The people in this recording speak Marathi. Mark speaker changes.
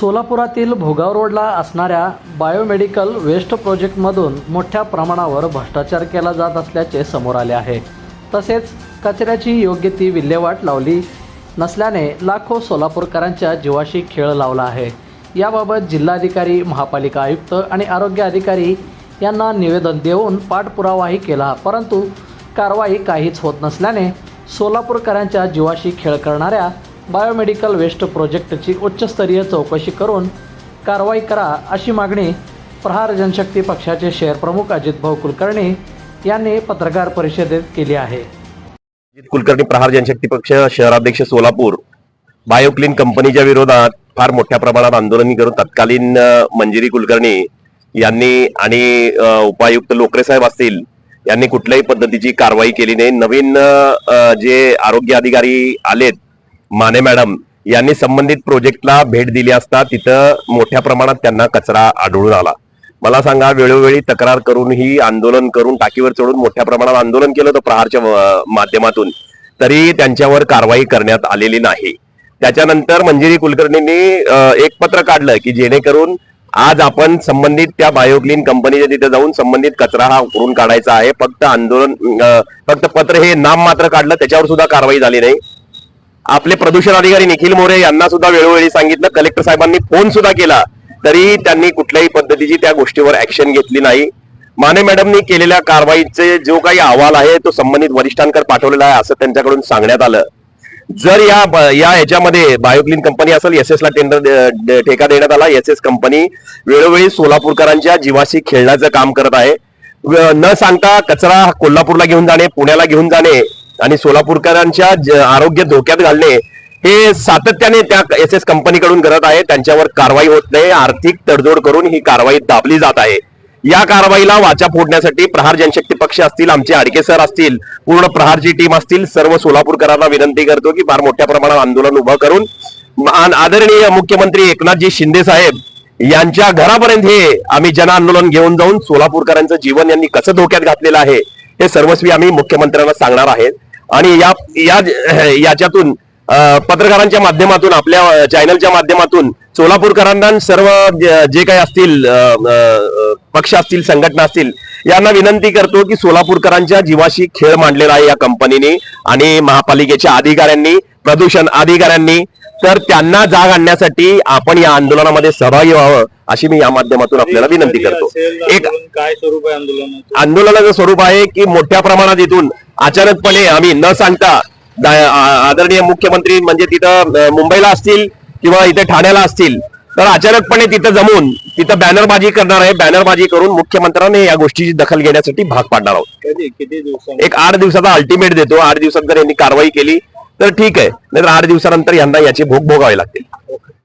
Speaker 1: सोलापुरातील भोगाव रोडला असणाऱ्या बायोमेडिकल वेस्ट प्रोजेक्टमधून मोठ्या प्रमाणावर भ्रष्टाचार केला जात असल्याचे समोर आले आहे. तसेच कचऱ्याची योग्य ती विल्हेवाट लावली नसल्याने लाखो सोलापूरकरांच्या जीवाशी खेळ लावला आहे. याबाबत जिल्हाधिकारी महापालिका आयुक्त आणि आरोग्य अधिकारी यांना निवेदन देऊन पाठपुरावाही केला परंतु कारवाई काहीच होत नसल्याने सोलापूरकरांच्या जीवाशी खेळ करणाऱ्या बायोमेडिकल वेस्ट प्रोजेक्टची उच्चस्तरीय चौकशी करून कारवाई करा अशी मागणी प्रहार जनशक्ती पक्षाचे शहर प्रमुख अजितभाऊ कुलकर्णी यांनी पत्रकार परिषदेत केली आहे.
Speaker 2: अजित कुलकर्णी प्रहार जनशक्ती पक्ष शहराध्यक्ष सोलापूर बायोक्लीन कंपनीच्या विरोधात फार मोठ्या प्रमाणात आंदोलन करून तत्कालीन मंजिरी कुलकर्णी यांनी आणि उपायुक्त लोकरे साहेब असतील यांनी कुठल्याही पद्धतीची कारवाई केली नाही. नवीन जे आरोग्य अधिकारी आलेत माने मॅडम यांनी संबंधित प्रोजेक्टला भेट दिली असता तिथं मोठ्या प्रमाणात त्यांना कचरा आढळून आला. मला सांगा वेळोवेळी तक्रार करून ही आंदोलन करून टाकीवर चढून मोठ्या प्रमाणात आंदोलन केलं होतं प्रहारच्या माध्यमातून तरी त्यांच्यावर कारवाई करण्यात आलेली नाही. त्याच्यानंतर मंजिरी कुलकर्णींनी एक पत्र काढलं की जेणेकरून आज आपण संबंधित त्या बायोक्लीन कंपनीच्या तिथे जाऊन संबंधित कचरा हा उकरून काढायचा आहे. फक्त आंदोलन फक्त पत्र हे नाम मात्र काढलं त्याच्यावर सुद्धा कारवाई झाली नाही. आपले प्रदूषण अधिकारी निखिल मोरे यांना सुद्धा वेळोवेळी सांगितलं. कलेक्टर साहेबांनी फोन सुद्धा केला. तरी त्यांनी कुठल्याही पद्धतीची त्या गोष्टीवर ऍक्शन घेतली नाही. माने मॅडमनी केलेल्या कारवाईचे जो काही अहवाल आहे तो संबंधित वरिष्ठांकडे पाठवलेला आहे असं त्यांच्याकडून सांगण्यात आलं. जर या या याच्यामध्ये बायोक्लीन कंपनी असेल एस एस ला टेंडर दे- ठेका देण्यात आला. एस एस कंपनी वेळोवेळी सोलापूरकरांच्या जीवाशी खेळण्याचं काम करत आहे. न सांगता कचरा कोल्हापूरला घेऊन जाणे पुण्याला घेऊन जाणे आणि सोलापूरकरांच्या आरोग्य धोक्यात घालणे हे सातत्याने त्या एस एस कंपनीकडून करत आहे. त्यांच्यावर कारवाई होत नाही. आर्थिक तडजोड करून ही कारवाई दाबली जात आहे. या कारवाईला वाचा फोडण्यासाठी प्रहार जनशक्ती पक्ष असतील आमचे आडके सर असतील पूर्ण प्रहारची टीम असतील सर्व सोलापूरकरांना विनंती करतो की फार मोठ्या प्रमाणात आंदोलन उभं करून आदरणीय मुख्यमंत्री एकनाथजी शिंदे साहेब यांच्या घरापर्यंत हे आम्ही जन आंदोलन घेऊन जाऊन सोलापूरकरांचं जीवन यांनी कसं धोक्यात घातलेलं आहे हे सर्वस्वी आम्ही मुख्यमंत्र्यांना सांगणार आहेत आणि या याच्यातून पत्रकारांच्या माध्यमातून आपल्या चॅनलच्या माध्यमातून सोलापूरकरांना सर्व जे काही असतील पक्ष असतील संघटना असतील यांना विनंती करतो की सोलापूरकरांच्या जीवाशी खेळ मांडलेला आहे या कंपनीने आणि महापालिकेच्या अधिकाऱ्यांनी प्रदूषण अधिकाऱ्यांनी. तर त्यांना जाग आणण्यासाठी आपण या आंदोलनामध्ये सहभागी व्हावं अशी मी या माध्यमातून आपल्याला विनंती करतो. एक
Speaker 3: काय स्वरूप आहे आंदोलनाचं
Speaker 2: स्वरूप आहे की मोठ्या प्रमाणात इथून अचानकपणे आम्ही न सांगता आदरणीय मुख्यमंत्री म्हणजे तिथं मुंबईला असतील किंवा इथे ठाण्याला असतील तर अचानकपणे तिथं जमून तिथं बॅनरबाजी करणार आहे. बॅनरबाजी करून मुख्यमंत्र्यांनी या गोष्टीची दखल घेण्यासाठी भाग पाडणार आहोत. एक आठ दिवसाचा अल्टिमेट देतो. आठ दिवसात जर यांनी कारवाई केली तर ठीक आहे. नाहीतर आठ दिवसानंतर यांना याचे भोग भोगावे लागतील.